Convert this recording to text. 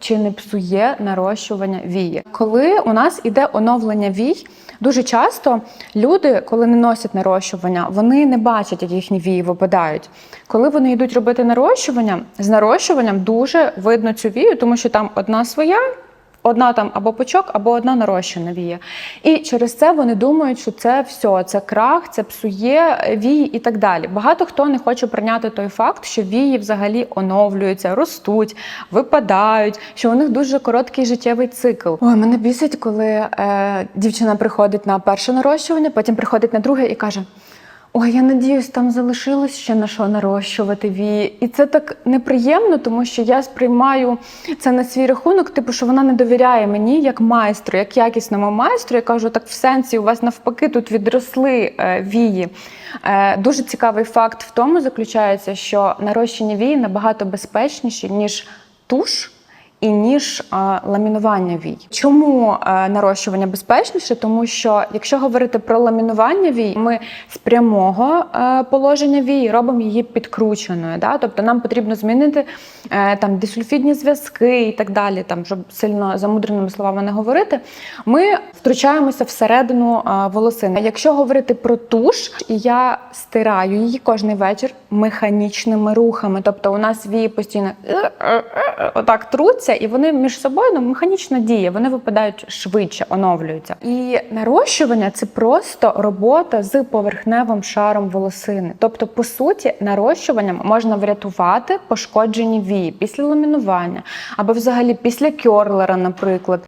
чи не псує нарощування вії. Коли у нас іде оновлення вій, дуже часто люди, коли не носять нарощування, вони не бачать, як їхні вії випадають. Коли вони йдуть робити нарощування, з нарощуванням дуже видно цю вію, тому що там одна своя. Одна там або пучок, або одна нарощена вія. І через це вони думають, що це все, це крах, це псує вії і так далі. Багато хто не хоче прийняти той факт, що вії взагалі оновлюються, ростуть, випадають, що у них дуже короткий життєвий цикл. Ой, мене бісить, коли е, дівчина приходить на перше нарощування, потім приходить на друге і каже. Ой, я надіюсь, там залишилось ще на що нарощувати вії. І це так неприємно, тому що я сприймаю це на свій рахунок, типу, що вона не довіряє мені як майстру, як якісному майстру. Я кажу, так в сенсі у вас навпаки тут відросли е, вії. Е, дуже цікавий факт в тому заключається, що нарощені вії набагато безпечніші, ніж туш і ніж ламінування вій. Чому е, нарощування безпечніше? Тому що якщо говорити про ламінування вій, ми з прямого е, положення вій робимо її підкрученою. Да? Тобто нам потрібно змінити е, там дисульфідні зв'язки і так далі, там, щоб сильно замудреними словами не говорити. Ми втручаємося всередину волосини. Якщо говорити про туш, я стираю її кожний вечір механічними рухами. Тобто у нас вії постійно отак труться, і вони між собою ну, механічно діє, вони випадають швидше, оновлюються. І нарощування це просто робота з поверхневим шаром волосини. Тобто, по суті, нарощуванням можна врятувати пошкоджені вії після ламінування або взагалі після кьорлера, наприклад.